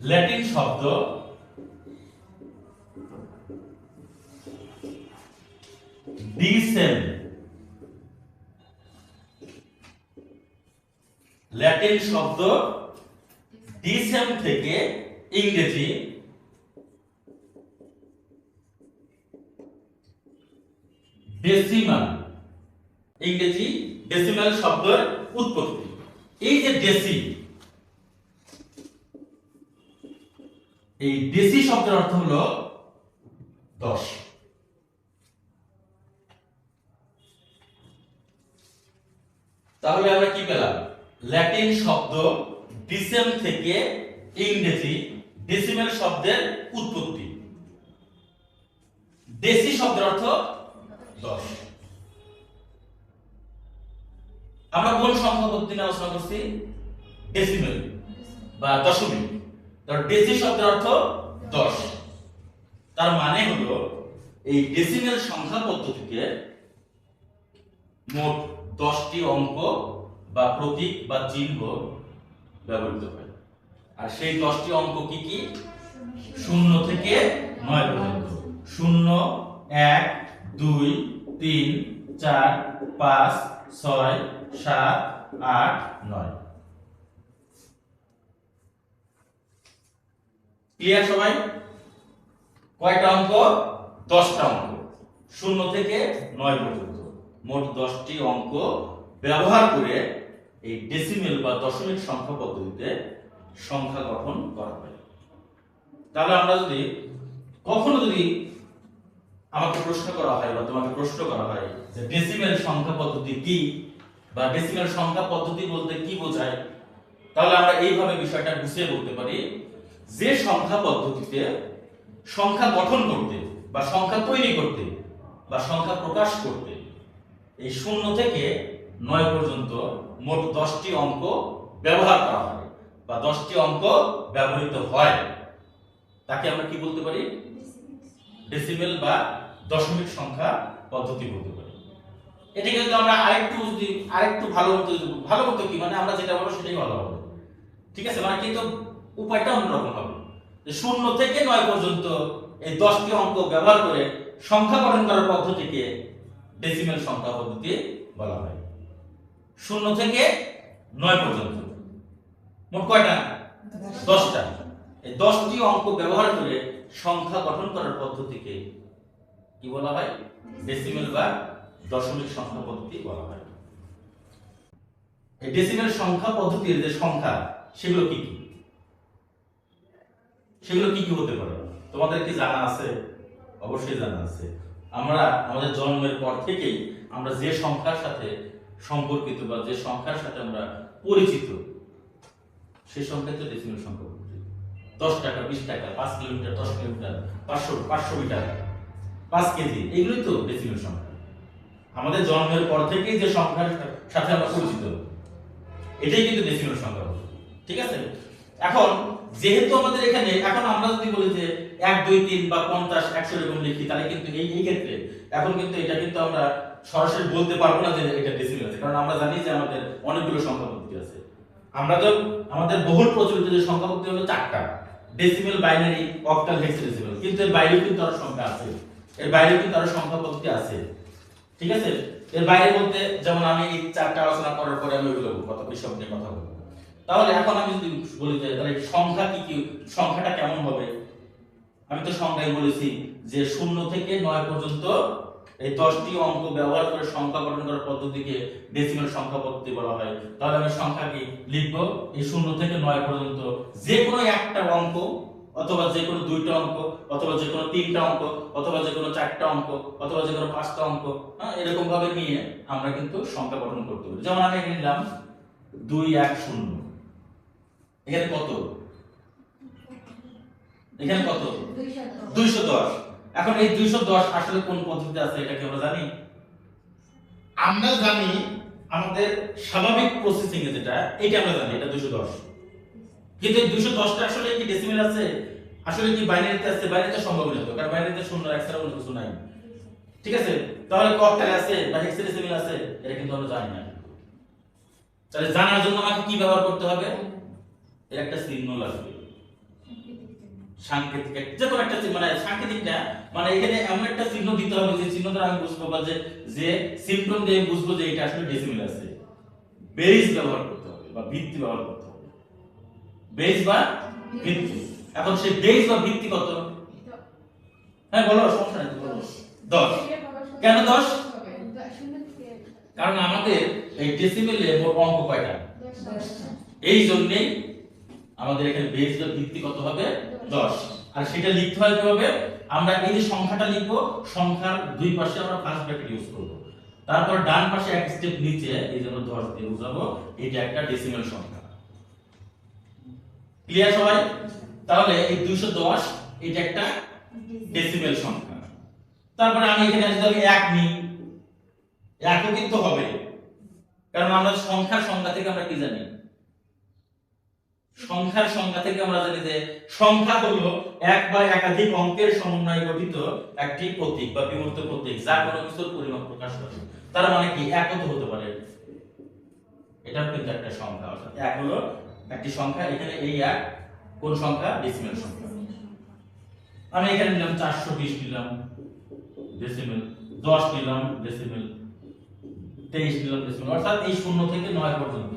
Latin শব্দ ডিসেম। Latin শব্দ ডিসেম থেকে ইংরেজি। ডেসিমাল। ইংরেজি ডেসিমাল শব্দের উৎপত্তি। এই যে ডেসি এই ডেসি শব্দের অর্থ হলো দশ। তাহলে আমরা কি পেলাম? ল্যাটিন শব্দ ডিসেম থেকে ইংরেজি ডেসিমেল শব্দের উৎপত্তি। ডেসি শব্দের অর্থ দশ। আমরা কোন সংখ্যা পদ্ধতি নিয়ে আলোচনা করছি? ডেসিমেল বা দশমিক। তার ডেসি শব্দের অর্থ দশ। তার মানে হলো, এই ডেসিমেল সংখ্যা পদ্ধতিতে মোট দশটি অঙ্ক বা প্রতীক বা চিহ্ন ব্যবহৃত হয়। আর সেই দশটি অঙ্ক কি কি? শূন্য থেকে নয় পর্যন্ত। শূন্য, এক, দুই, তিন, চার, পাঁচ, ছয়, সাত, আট, নয়। ক্লিয়ার সবাই? কয়টা অঙ্ক? দশটা অঙ্ক। শূন্য থেকে নয় পর্যন্ত। মোট দশটি অঙ্ক ব্যবহার করে এই ডেসিমেল বা দশমিক সংখ্যা পদ্ধতিতে সংখ্যা গঠন করা হয়। তাহলে আমরা যদি কখনো যদি আমাকে প্রশ্ন করা হয় বা তোমাকে প্রশ্ন করা হয় যে ডেসিমেল সংখ্যা পদ্ধতি কি বা ডেসিমেল সংখ্যা পদ্ধতি বলতে কি বোঝায়, তাহলে আমরা এইভাবে বিষয়টা গুছিয়ে বলতে পারি। যে সংখ্যা পদ্ধতিতে সংখ্যা গঠন করতে বা সংখ্যা তৈরি করতে বা সংখ্যা প্রকাশ করতে এই শূন্য থেকে নয় পর্যন্ত মোট দশটি অঙ্ক ব্যবহার করা হয় বা দশটি অঙ্ক ব্যবহৃত হয়। তাকে আমরা কি বলতে পারি? ডেসিমেল বা দশমিক সংখ্যা পদ্ধতি বলতে পারি। এটাকে যদি আমরা আরেকটু যদি, আরেকটু ভালো মতো ভালো মতো কি? মানে আমরা যেটা বলব সেটাই ভালো হবে। ঠিক আছে? মানে কিন্তু উপায়টা অন্যরকম হবে। যে শূন্য থেকে নয় পর্যন্ত এই দশটি অঙ্ক ব্যবহার করে সংখ্যা গঠন করার পদ্ধতিকে ডেসিমেল সংখ্যা পদ্ধতি বলা হয়। শূন্য থেকে নয় পর্যন্ত। মোট কয়টা? দশটা। এই দশটি অঙ্ক ব্যবহার করে সংখ্যা গঠন করার পদ্ধতিকে কি বলা হয়? ডেসিমেল বা দশমিক সংখ্যা পদ্ধতি বলা হয়। এই ডেসিমেল সংখ্যা পদ্ধতির যে সংখ্যা, সেগুলো কি কি? সেগুলো কি কি হতে পারে? তোমাদের কি জানা আছে? অবশ্যই জানা আছে। আমরা আমাদের জন্মের পর থেকেই আমরা যে সংখ্যার সাথে সম্পর্কিত বা যে সংখ্যার সাথে আমরা পরিচিত, সেই সংখ্যা তো ডেসিমেল সংখ্যা দশ টাকা, বিশ টাকা, পাঁচ কিলোমিটার, দশ কিলোমিটার, পাঁচশো পাঁচশো মিটার, পাঁচ কেজি, এগুলোই তো ডেসিমেল সংখ্যা। আমাদের জন্মের পর থেকেই যে সংখ্যার সাথে আমরা পরিচিত, এটাই কিন্তু ডেসিমেল সংখ্যা। ঠিক আছে? এখন যেহেতু আমাদের এখানে, এখন আমরা যদি বলি যে এক, দুই, তিন বা পঞ্চাশ, একশো এরকম লিখি, তাহলে কিন্তু এই এই ক্ষেত্রে, এখন কিন্তু এটা কিন্তু আমরা সরাসরি বলতে পারব না যে এটা ডেসিমেল আছে, কারণ আমরা জানি যে আমাদের অনেকগুলো সংখ্যা পদ্ধতি আছে। আমরা তো আমাদের বহুল প্রচলিত যে সংখ্যা পদ্ধতি হলো চারটা ডেসিমেল বাইনারি অক্টাল হেক্সাডেসিমেল কিন্তু এর বাইরেও কিন্তু আরও সংখ্যা আছে। এর বাইরেও কিন্তু আরও সংখ্যা পদ্ধতি আছে। ঠিক আছে? এর বাইরে বলতে যেমন আমি এই চারটা আলোচনা করার পরে আমি ওইগুলো কত বিষয় নিয়ে কথা বলব। তাহলে এখন আমি যদি বলি যে, তাহলে সংখ্যা কি কি, সংখ্যাটা কেমন হবে? আমি তো সংখ্যায় বলেছি যে শূন্য থেকে নয় পর্যন্ত এই দশটি অঙ্ক ব্যবহার করে সংখ্যা গঠন করার পদ্ধতিকে ডেসিমাল সংখ্যা পদ্ধতি বলা হয়। তাহলে আমি সংখ্যা কি লিখব? এই শূন্য থেকে নয় পর্যন্ত যে কোনো একটা অঙ্ক অথবা যে কোনো দুইটা অঙ্ক অথবা যে কোনো তিনটা অঙ্ক অথবা যে কোনো চারটা অঙ্ক অথবা যে কোনো পাঁচটা অঙ্ক হ্যাঁ এরকম ভাবে নিয়ে আমরা কিন্তু সংখ্যা গঠন করতে পারি। যেমন আমি নিলাম দুই এক শূন্য। এখানে কত? এখানে কত? দুইশো দশ। এখন এই দুইশো দশ আসলে কোন পদ্ধতিতে আছে এটা কি আমরা জানি? আমরা জানি আমাদের স্বাভাবিক প্রসেসিং এ যেটা এটা আমরা জানি এটা দুইশো দশ। কিন্তু এই দুইশো দশটা আসলে কি ডেসিমেল আছে? আসলে কি বাইনারিতে আছে? বাইনারিতে সম্ভব না তো কারণ বাইনারিতে শূন্য এক ছাড়া কিছু নাই। ঠিক আছে? তাহলে ককটেল আছে বা হেক্সাডেসিমেল আছে এটা কিন্তু আমরা জানি না। তাহলে জানার জন্য আমাকে কি ব্যবহার করতে হবে? এর একটা চিহ্ন লাগবে। সাংকেতিক যে কোনো একটা মানে সাংকেতিক না মানে এখানে এমন একটা চিহ্ন দিতে হবে যে চিহ্ন দ্বারা আমি বুঝব বা যে যে সিম্পটম দিয়ে বুঝব যে এটা আসলে ডেসিমেল আছে। বেস ব্যবহার করতে হবে বা ভিত্তি ব্যবহার করতে হবে। বেস বা ভিত্তি। এখন সেই বেস বা ভিত্তি কত? হ্যাঁ বলো সমস্যা নেই বলো। দশ। কেন দশ? কারণ আমাদের এই ডেসিমেলে মোট অঙ্ক কয়টা? এই জন্যই আমাদের এখানে বেস বা ভিত্তি কত হবে? দশ। আর সেটা লিখতে হয় কীভাবে? আমরা এই যে সংখ্যাটা লিখব, সংখ্যার দুই পাশে আমরা ফার্স্ট ব্র্যাকেট ইউজ করব। তারপর ডান পাশে এক স্টেপ নিচে, এই যে আমরা দশ দিয়ে বুঝাবো, এটা একটা ডেসিমেল সংখ্যা। ক্লিয়ার সবাই? তাহলে এই দুইশো দশ, এটা একটা ডেসিমেল সংখ্যা। তারপরে আমি এখানে যদি আমি এক নিই, একও কিন্তু হবে। কারণ আমরা সংখ্যার সংখ্যা থেকে আমরা কি জানি? সংখ্যার সংখ্যা থেকে আমরা জানি যে সংখ্যা হলো এক বা একাধিক অঙ্কের সমন্বয়ে গঠিত একটি প্রতীক বা বিমূর্ত প্রতীক যা কোনো কিছুর পরিমাপ প্রকাশ করে তার মানে কি? একও তো হতে পারে। এটাও কিন্তু একটা সংখ্যা, অর্থাৎ এক হলো একটি সংখ্যা, এখানে এই এক, কোন সংখ্যা? ডেসিমেল সংখ্যা। আমি এখানে নিলাম চারশো বিশ নিলাম ডেসিমেল দশ নিলাম ডেসিমেল তেইশ নিলাম ডেসিমেল অর্থাৎ এই শূন্য থেকে নয় পর্যন্ত।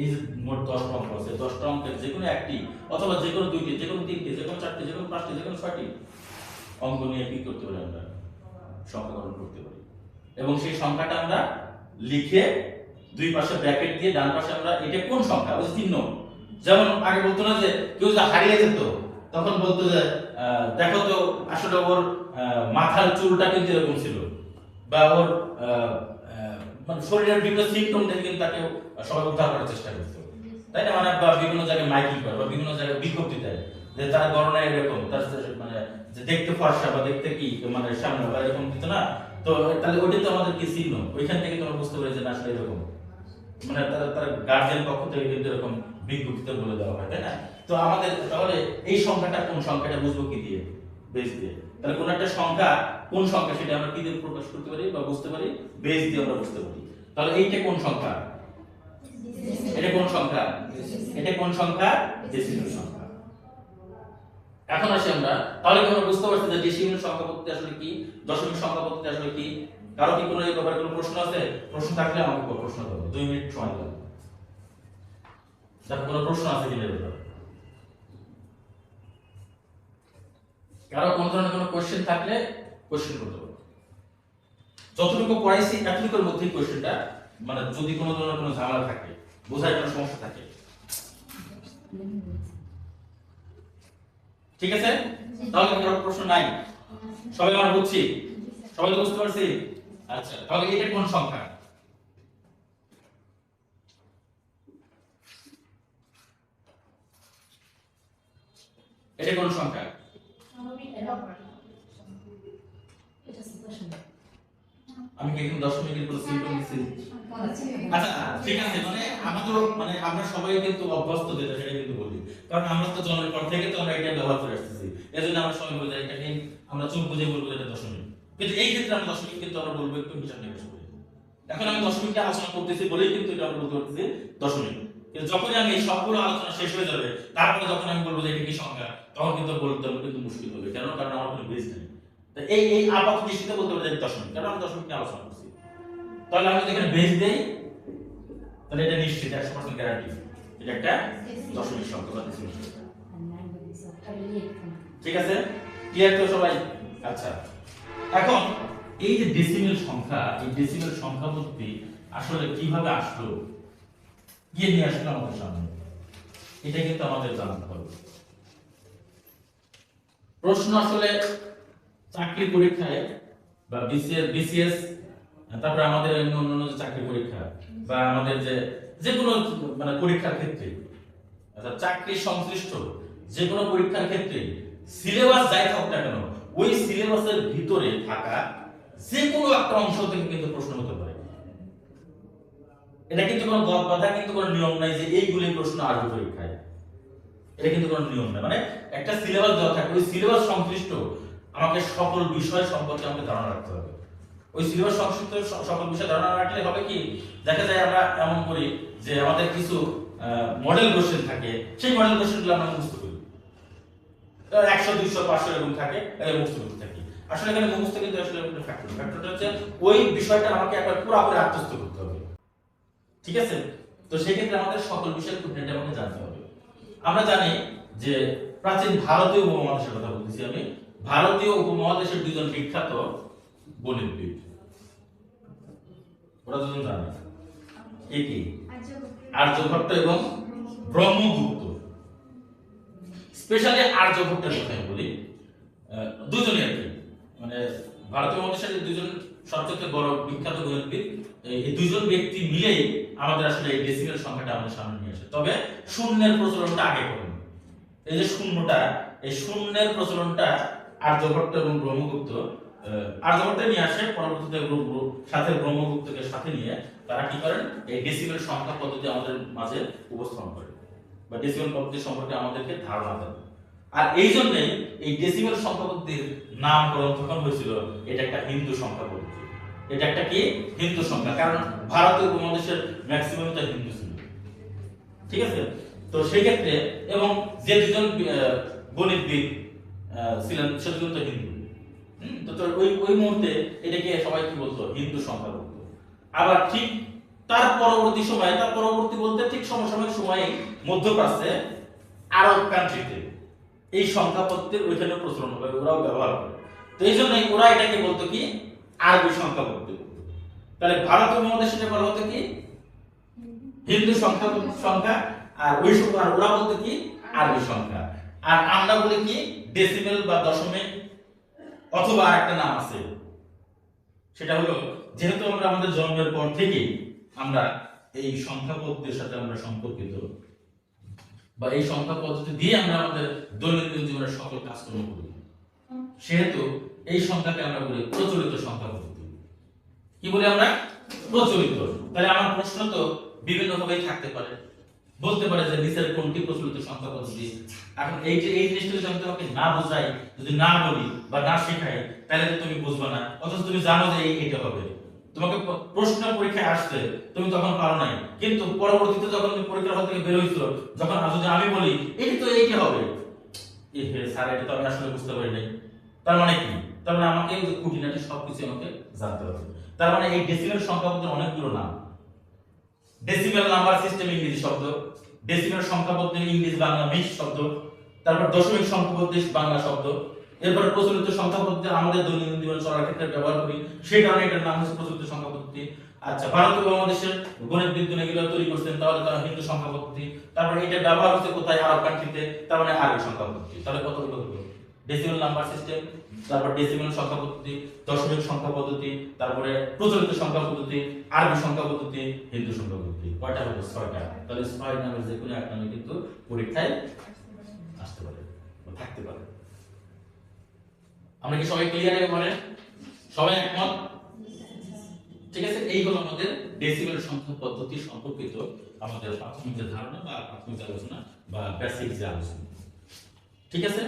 এই যে মোট দশটা অঙ্ক। আছে দশটা অঙ্কের যে কোনো একটি, অথবা যে কোনো দুইটি যে কোনো তিনটি যে কোনো চারটি যে কোনো পাঁচটি যে কোনো ছয়টি অঙ্ক নিয়ে কি করতে পারি আমরা? সংখ্যাকরণ করতে পারি। এবং সেই সংখ্যাটা আমরা লিখে দুই পাশে ব্র্যাকেট দিয়ে ডান পাশে আমরা এটা কোন সংখ্যা? ওই চিহ্ন। যেমন আগে বলতো না যে কেউ যদি হারিয়ে যেত, তখন বলতো যে দেখো তো আসলে ওর মাথার চুলটা কিন্তু এরকম ছিল। বা ওর মানে শরীরের বিভিন্ন সিমটম দেখে কিন্তু তাকে সবাই উদ্ধার করার চেষ্টা করতো। তাই না? মানে বা বিভিন্ন জায়গায় মাইকিং করে বা বিভিন্ন জায়গায় বিজ্ঞপ্তি দেয় যে তার গণনা এরকম, তার মানে যে দেখতে ফর্সা বা দেখতে কি মানে সামনে বা এরকম দিত না? তো তাহলে ওইটা তো আমাদের কি চিহ্ন? ওইখান থেকে তোমরা বুঝতে পারি যে না, আসলে এরকম। মানে তার তার গার্জিয়ান পক্ষ থেকে কিন্তু এরকম বিজ্ঞপ্তিতে বলে দেওয়া হয়, তাই না? তো আমাদের তাহলে এই সংখ্যাটা কোন সংখ্যাটা বুঝব কি দিয়ে? বেস দিয়ে। তাহলে কোন একটা সংখ্যা কোন সংখ্যা সেটা আমরা কি দিয়ে প্রকাশ করতে পারি বা বুঝতে পারি? বেস দিয়ে আমরা বুঝতে পারি। তাহলে এইটা কোন সংখ্যা? এটা কোন সংখ্যা? এটা কোন সংখ্যা? ডেসিমেল সংখ্যা। এখন আসি আমরা। তাহলে কি আমরা বুঝতে পারছি যে ডেসিমেল সংখ্যা পদ্ধতি আসলে কি? দশমিক সংখ্যা পদ্ধতি আসলে কি? কারও কি কোনো এই ব্যাপারে কোনো প্রশ্ন আছে? প্রশ্ন থাকলে আমাকে প্রশ্ন করো। দুই মিনিট সময় দাও। দেখো, কোনো প্রশ্ন আছে এর ব্যাপারে? কারও কোনো ধরনের কোনো কোশ্চেন থাকলে কোশ্চেন করতে পারো যতটুকু পড়াইছি, এতটুকুর মধ্যেই কোশ্চেনটা মানে যদি কোনো ধরনের কোনো ঝামেলা থাকে বোঝার কোনো সমস্যা থাকে। ঠিক আছে? তাহলে কোনো প্রশ্ন নাই। সবাই আমরা বুঝছি? সবাই বুঝতে পারছি? আচ্ছা তাহলে এটা কোন সংখ্যা? এটা কোন সংখ্যা? আমি কি এখানে দশমিকের কোনো সিম্পল দিচ্ছি আচ্ছা ঠিক আছে মানে আমরা তো মানে আমরা সবাই কিন্তু অভ্যস্ত যেটা সেটা কিন্তু বলি। কারণ আমরা তো জন্মের পর থেকে তো আমরা এটা ব্যবহার করে আসতেছি। এজন্য আমরা সবাই বলি যে এটাকে আমরা চোখ বুঝে বলব এটা দশমিক কিন্তু এই ক্ষেত্রে আমরা দশমিক কিন্তু আমরা বলব একটু হিসাব নিকাশ করে এখন আমি দশ দশমিকটা আলোচনা করতেছি বলেই কিন্তু এটা আমরা বলতে পারতেছি দশমিক কিন্তু যখনই আমি সবগুলো আলোচনা শেষ হয়ে যাবে তারপরে যখন আমি বলব যে এটা কি সংখ্যা তখন কিন্তু বলতে হবে কিন্তু মুশকিল হবে। কেন? কারণ আমার কোনো বেস নেই। এই এই আপাত দৃষ্টিতে বলতে পারি দশমিক। কারণ আমি দশমিক নিয়ে আলোচনা করছি? তাহলে আমি যদি এখানে বেস দেই, তাহলে এটা নিশ্চিত একশো পার্সেন্ট গ্যারান্টি এটা একটা দশমিক সংখ্যা বা ঠিক আছে? ক্লিয়ার তো সবাই? আচ্ছা। এখন, এই যে ডেসিমেল সংখ্যা, এই ডেসিমেল সংখ্যা পদ্ধতি আসলে কীভাবে আসলো গিয়ে নিয়ে আসলো আমাদের সামনে? এটা কিন্তু আমাদের জানতে হবে। প্রশ্ন আসলে চাকরি পরীক্ষায় বা বিসিএস বিসিএস তারপরে আমাদের অন্য অন্য যে চাকরি পরীক্ষা বা আমাদের যে যে কোনো মানে পরীক্ষার ক্ষেত্রে, অর্থাৎ চাকরি সংশ্লিষ্ট যে কোনো পরীক্ষার ক্ষেত্রে সিলেবাস যাই থাকুক না কেন, ওই সিলেবাসের ভিতরে থাকা যে কোনো একটা অংশ থেকে কিন্তু প্রশ্ন হতে পারে। এটা কিন্তু কোনো গদ বাধা কিন্তু কোনো নিয়ম নাই যে এইগুলি প্রশ্ন আসবে পরীক্ষায়। এটা কিন্তু কোনো নিয়ম নাই। মানে একটা সিলেবাস দেওয়া থাকে, ওই সিলেবাস সংশ্লিষ্ট আমাকে সকল বিষয় সম্পর্কে আমাকে ধারণা রাখতে হবে। ওই সিলেবাস সংশ্লিষ্ট সকল বিষয় ধারণা রাখলে হবে কি? দেখা যায় আমরা এমন করি যে আমাদের কিছু মডেল কোশ্চেন থাকে। সেই মডেল কোশ্চেনগুলো আমরা মুখস্থ করি। একশো, দুইশো, পাঁচশো এরকম থাকে এর মুখস্থ করতে থাকি। আসলে এখানে মুখস্থ কিন্তু আসলে ফ্যাক্টর ফ্যাক্টরটা হচ্ছে ওই বিষয়টা আমাকে একবার পুরোপুরি আত্মস্থ করতে হবে। ঠিক আছে? তো সেক্ষেত্রে আমাদের সকল বিষয়ের খুঁটিনাটি আমাকে জানতে হবে। আমরা জানি যে প্রাচীন ভারতীয় উপমহাদেশের কথা বলতেছি আমি। ভারতীয় উপমহাদেশের দুজন বিখ্যাত গণিতবিদ ওরা দুজন জানে। কে কি? আর্যভট্ট এবং ব্রহ্মগুপ্ত। স্পেশালি আর্যভট্টের কথা বলি। দুজনই আর কি। মানে ভারতীয় মহাদেশের দুজন সবচেয়ে বড় বিখ্যাত গণিতবিদ এই দুজন ব্যক্তি মিলেই আমাদের আসলে এই ডেসিমেল সংখ্যাটা আমাদের সামনে নিয়ে আসে। তবে শূন্যের প্রচলনটা আগে করেন। এই যে শূন্যটা, এই শূন্যের প্রচলনটা আর্যভট্ট এবং ব্রহ্মগুপ্ত আর্যভট্ট নিয়ে আসে, পরবর্তীতে ব্র- ব্র- সাথে ব্রহ্মগুপ্তকে সাথে নিয়ে তারা কি করেন? এই ডেসিমেল সংখ্যা পদ্ধতি আমাদের মাঝে উপস্থাপন করে। বা ডেসিমেল পদ্ধতি সম্পর্কে আমাদেরকে ধারণা দেন আর এই জন্যই এই ডেসিমেল সংখ্যা পদ্ধতির নামকরণ তখন হয়েছিল? এটা একটা হিন্দু সংখ্যা পদ্ধতি। এটা একটা কি? হিন্দু সংখ্যা। কারণ ভারতীয় উপমহাদেশের ম্যাক্সিমামটা হিন্দু ছিল। ঠিক আছে? তো সেই ক্ষেত্রে এবং যে দুজন গণিতবিদ ছিলেন সে হিন্দু। তো তো ওই ওই মুহূর্তে এটাকে সবাই কি বলতো? হিন্দু সংখ্যা বলতো। আবার ঠিক তার পরবর্তী সময়ে, তার পরবর্তী বলতে ঠিক সমসাময়িক সময়ে মধ্যপ্রাচ্যে আরব কান্ট্রিতে এই সংখ্যা পদ্ধতির ওইখানে প্রচলন হবে, ওরাও ব্যবহার করে। তো এই জন্যই ওরা এটাকে বলতো কি? আরবি সংখ্যা তাহলে ভারতীয় মহাদেশে এটা বলা হতো কি? হিন্দু সংখ্যা সংখ্যা, আর ওই সময় ওরা বলতো কি? আরবি সংখ্যা। আর আমরা বলি কি? ডেসিমেল বা দশমিক অথবা আরেকটা নাম আছে। সেটা হলো, যেহেতু আমরা আমাদের জন্মের পর থেকেই আমরা এই সংখ্যা পদ্ধতির সাথে আমরা সম্পর্কিত, বা এই সংখ্যা পদ্ধতি দিয়ে আমরা আমাদের দৈনন্দিন জীবনের সকল কাজকর্ম করি, সেহেতু এই সংখ্যাকে আমরা বলি প্রচলিত সংখ্যা পদ্ধতি। কি বলি আমরা? প্রচলিত। তাহলে আমার প্রশ্ন তো বিভিন্ন ভাবেই থাকতে পারে। বলতে পারে যে নিচের কোনটি প্রচলিত সংখ্যা পদ্ধতি এখন এই যে, এই জিনিসটা যদি আমি তোমাকে না বোঝাই, যদি না বলি বা না শেখাই, তাহলে তো তুমি বুঝবে না। অথচ তুমি জানো যে এই এটা হবে। তোমাকে প্রশ্ন পরীক্ষায় আসছে, তুমি তখন পারো নাই। কিন্তু পরবর্তীতে যখন তুমি পরীক্ষার হল থেকে বের হইছো, যখন যদি আমি বলি, এটা তো এইটা হবে। এ হে স্যার, এটা তো আমি আসলে বুঝতে পারি নাই। তার মানে কি? তার মানে আমাকে খুঁটিনাটি সবকিছু আমাকে জানতে হবে। তার মানে এই ডেসিমেল সংখ্যা অনেকগুলো নাম। ডেসিমেল নাম্বার সিস্টেম ইংরেজি শব্দ ডেসিমেল সংখ্যা পদ্ধতি ইংরেজি, বাংলা মিক্স শব্দ, তারপর দশমিক সংখ্যা পদ্ধতি বাংলা শব্দ, এরপর প্রচলিত সংখ্যা পদ্ধতি আমাদের দৈনন্দিন জীবন চলার ক্ষেত্রে ব্যবহার করি সেই কারণে এটার নাম হচ্ছে প্রচলিত সংখ্যা পদ্ধতি। আচ্ছা ভারত এবং বাংলাদেশের গণিত বিজ্ঞান এগুলো তৈরি করছেন, তাহলে তারা হিন্দু সংখ্যা পদ্ধতি, তারপরে এটা ব্যবহার হচ্ছে কোথায়? আরব কান্ট্রিতে তার মানে আরবি সংখ্যা পদ্ধতি। তাহলে কতগুলো হলো? ডেসিমেল নাম্বার সিস্টেম তারপর ডেসিমেল সংখ্যা পদ্ধতি, দশমিক সংখ্যা পদ্ধতি, তারপরে প্রচলিত সংখ্যা পদ্ধতি, আরবি সংখ্যা পদ্ধতি, হিন্দু সংখ্যা পদ্ধতি। কয়টা হলো ছয়টা। তাহলে ছয় নামের যে কোনো এক নামে কিন্তু পরীক্ষায় আসতে পারে থাকতে পারে। আমরা কি সবাই ক্লিয়ার একেবারে সবাই একমত? ঠিক আছে, এই হলো আমাদের ডেসিমেল সংখ্যা পদ্ধতি সম্পর্কিত আমাদের প্রাথমিক ধারণা বা প্রাথমিক আলোচনা বা বেসিক যে আলোচনা। ঠিক আছে?